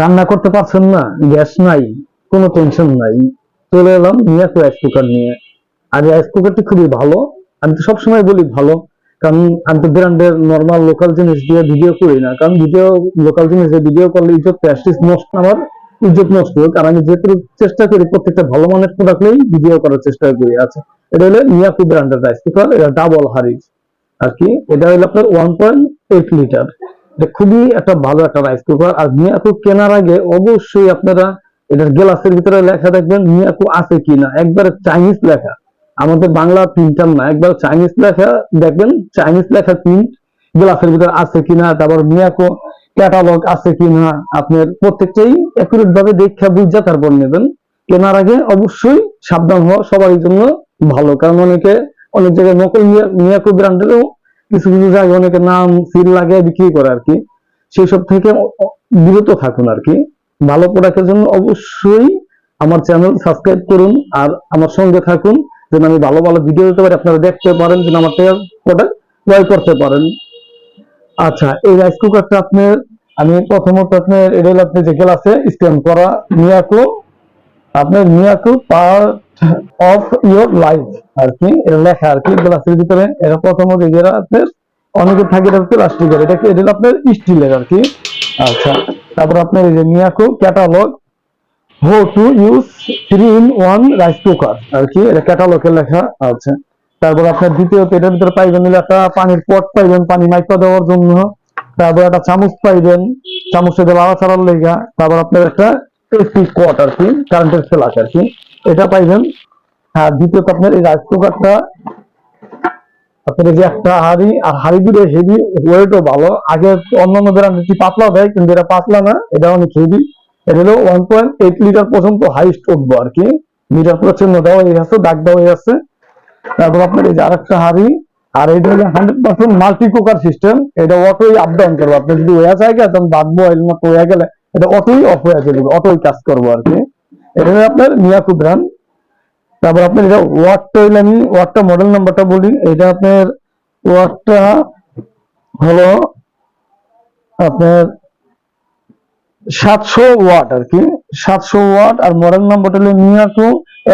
রান্না করতে পারছেন না, গ্যাস নাই, কোনো টেনশন নাই। চলে এলাম মিয়াকো রাইস কুকার নিয়ে। আর রাইস কুকারটি খুবই ভালো। আমি তো সবসময় বলি ভালো, কারণ আমি তো ব্র্যান্ডের নর্মাল লোকাল জিনিস দিয়ে ভিডিও করি না। কারণ ভিডিও লোকাল জিনিস দিয়ে ভিডিও করলে ইজ্জত প্রেস্টিজ নষ্ট, আমার ইজ্জত নষ্ট হোক। আর আমি যেটুকু চেষ্টা করি, প্রত্যেকটা ভালো মানের প্রোডাক্টই ভিডিও করার চেষ্টা করি। আছে এটা হলো মিয়াকো ব্র্যান্ডের রাইস কুকার এটা ডাবল হারিজ আর কি, এটা হলো আপনার ওয়ান পয়েন্ট এইট লিটার এটা খুবই একটা ভালো একটা রাইস কুকার আর মিয়াকো কেনার আগে অবশ্যই আপনারা এটার গ্লাসের ভিতরে লেখা দেখবেন, মিয়াকো আছে কিনা। একবারে চাইনিজ লেখা। আমাদের বাংলা প্রিন্টার না। একবার চাইনিজ লেখা দেখবেন চাইনিজ লেখা প্রিন্ট গ্লাসের ভিতরে আছে কিনা। তারপর মিয়াকো ক্যাটালগ আছে কিনা আপনার প্রত্যেকটাই একুরেট ভাবে দেখা বুঝা তারপর নেবেন। কেনার আগে অবশ্যই সাবধান হওয়া সবারই জন্য ভালো। কারণ অনেকে অনেক জায়গায় নকল মিয়া- মিয়াকো ব্র্যান্ডেরও কিছু কিছু জায়গায় অনেকে নাম, সিল লাগিয়ে বিক্রি করে আর কি। সেই সব থেকে বিরত থাকুন আর কি। ভালো প্রোডাক্টের জন্য অবশ্যই আমার চ্যানেল সাবস্ক্রাইব করুন আর আমার সঙ্গে থাকুন, যেন আমি ভালো ভালো ভিডিও দিতে পারি। আপনারা দেখতে পারেন যেন আমার থেকে প্রোডাক্ট ক্রয় করতে পারেন। আচ্ছা এই রাইস কুকারটা আপনার, আমি প্রথমত আপনার এটা আপনি যে গ্লাসে স্ট্যান্ড করা মিয়াকো আপনার Miyako part of your life আর কি এটা লেখা আর কি গ্লাসের ভিতরে। এটা প্রথমত এগুলো আপনার অনেকে থাকে এটা প্লাস্টিকের এটা কি এটা আপনার স্টিলের আর কি। আচ্ছা তারপর আপনার এই যে Miyako catalogue how to use three in one rice cooker আর কি, এটা ক্যাটালগে লেখা আছে তারপর আপনার দ্বিতীয়ত, এটার ভিতরে পাইবেন একটা পানির পট পাইবেন, পানি মাইপা দেওয়ার জন্য। তারপর একটা চামচ পাইবেন চামচে দিয়ে লাড়া ছাড়ার লেগা। তারপর আপনার একটা এসি কট আর কি কারেন্টের ফ্লাশ আর কি। এটা পাইবেন আর দ্বিতীয়ত আপনার এই রাইস কুকারটা আপনার যে একটা হাড়ি, আর হাড়ি দুটো হেভি ওয়েটও ভালো। আগে অন্যান্য পাতলা দেয়, কিন্তু এটা পাতলা না, এটা অনেক হেভি। এটা হলো ওয়ান পয়েন্ট এইট লিটার পর্যন্ত হাইস্ট উঠবো আর কি। মিটার দেওয়া হয়ে দাগ দেওয়া হয়ে তারপর আপনার এই যে আরেকটা হাড়ি, আর এটা হলো hundred percent multi cooker system এটা অটোই আপ ডাউন করব। আপনি যদি ওয়া জায়গা তখন এর মতো হয়ে গেলে এটা অটোই অফ হয়ে যাবে অটোই কাজ করব আর কি। এটা আপনার মিয়াকু ব্র্যান্ড তারপর আপনার এটা ওয়াটটা হইলে আমি, ওয়াটটা মডেল নাম্বারটা বলি। এটা আপনার ওয়াটটা হলো আপনার সাতশো ওয়াট আর কি। সাতশো ওয়াট আর মডেল নাম্বারটা হলো Miyako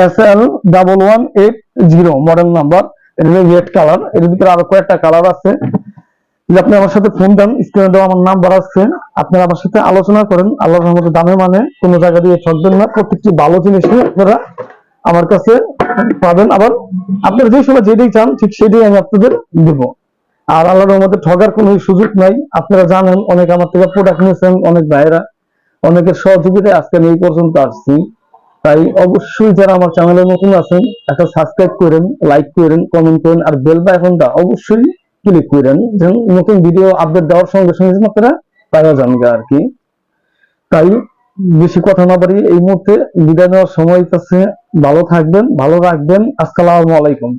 S L double one eight zero model number এটা হলো রেড কালারের ভিতরে আরও কয়েকটা কালার আছে। যদি আপনি আমার সাথে ফোন দেন স্ক্রিনে দেওয়া আমার নাম্বার আছে। আপনি আমার সাথে আলোচনা করেন। আল্লাহর রহমতে দামে মানে কোনো জায়গা দিয়ে ঠকবেন না। প্রত্যেকটি ভালো জিনিস আপনারা আমার কাছে পাবেন। আবার আপনারা যে সময় যেটাই চান, ঠিক সেটাই আমি আপনাদের দেব। আর আল্লাহর রহমতে ঠগার কোনো সুযোগ নাই। আপনারা জানেন, অনেক আমার থেকে প্রোডাক্ট নিয়েছেন, অনেক ভাইয়েরা, অনেকের সহযোগিতায় আজকে আমি এই পর্যন্ত আসছি। তাই অবশ্যই যারা আমার চ্যানেলে নতুন আছেন, একটা সাবস্ক্রাইব করেন লাইক করেন কমেন্ট করেন, আর বেল বা অবশ্যই ক্লিক করেন। যেন নতুন ভিডিও আপডেট দেওয়ার সঙ্গে সঙ্গে যেন আপনারা যান গা আর কি। তাই বেশি কথা না বাড়িয়ে এই মুহূর্তে বিদায় নেওয়ার সময় কাছে ভালো থাকবেন ভালো রাখবেন আসসালামু আলাইকুম।